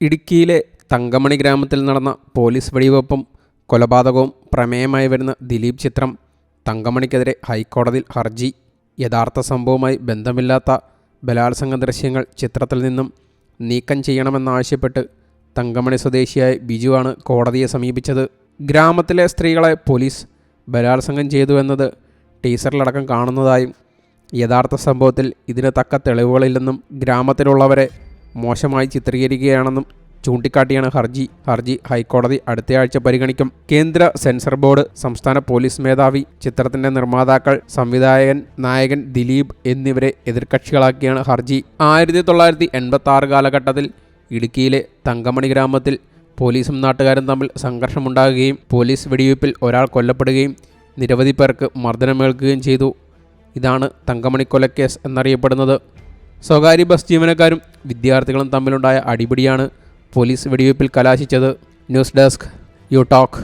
ഇടുക്കിയിലെ തങ്കമണി ഗ്രാമത്തിൽ നടന്ന പോലീസ് വെടിവെപ്പും കൊലപാതകവും പ്രമേയമായി വരുന്ന ദിലീപ് ചിത്രം തങ്കമണിക്കെതിരെ ഹൈക്കോടതിയിൽ ഹർജി. യഥാർത്ഥ സംഭവവുമായി ബന്ധമില്ലാത്ത ബലാത്സംഗ ദൃശ്യങ്ങൾ ചിത്രത്തിൽ നിന്നും നീക്കം ചെയ്യണമെന്നാവശ്യപ്പെട്ട് തങ്കമണി സ്വദേശിയായ ബിജുവാണ് കോടതിയെ സമീപിച്ചത്. ഗ്രാമത്തിലെ സ്ത്രീകളെ പോലീസ് ബലാത്സംഗം ചെയ്തു എന്നത് ടീസറിലടക്കം കാണുന്നതായും യഥാർത്ഥ സംഭവത്തിൽ ഇതിന് തക്ക തെളിവുകളില്ലെന്നും ഗ്രാമത്തിലുള്ളവരെ മോശമായി ചിത്രീകരിക്കുകയാണെന്നും ചൂണ്ടിക്കാട്ടിയാണ് ഹർജി. ഹർജി ഹൈക്കോടതി അടുത്തയാഴ്ച പരിഗണിക്കും. കേന്ദ്ര സെൻസർ ബോർഡ് സംസ്ഥാന പോലീസ് മേധാവി ചിത്രത്തിന്റെ നിർമ്മാതാക്കൾ സംവിധായകൻ നായകൻ ദിലീപ് എന്നിവരെ എതിർകക്ഷികളാക്കിയാണ് ഹർജി. ആയിരത്തി തൊള്ളായിരത്തി എൺപത്തി ആറ് കാലഘട്ടത്തിൽ ഇടുക്കിയിലെ തങ്കമണി ഗ്രാമത്തിൽ പോലീസും നാട്ടുകാരും തമ്മിൽ സംഘർഷമുണ്ടാകുകയും പോലീസ് വെടിവയ്പ്പിൽ ഒരാൾ കൊല്ലപ്പെടുകയും നിരവധി പേർക്ക് മർദ്ദനമേൽക്കുകയും ചെയ്തു. ഇതാണ് തങ്കമണി കൊലക്കേസ് എന്നറിയപ്പെടുന്നത്. സ്വകാര്യ ബസ് ജീവനക്കാരും വിദ്യാർത്ഥികളും തമ്മിലുണ്ടായ അടിപിടിയാണ് പോലീസ് വെടിവയ്പ്പിൽ കലാശിച്ചത്. News desk you talk.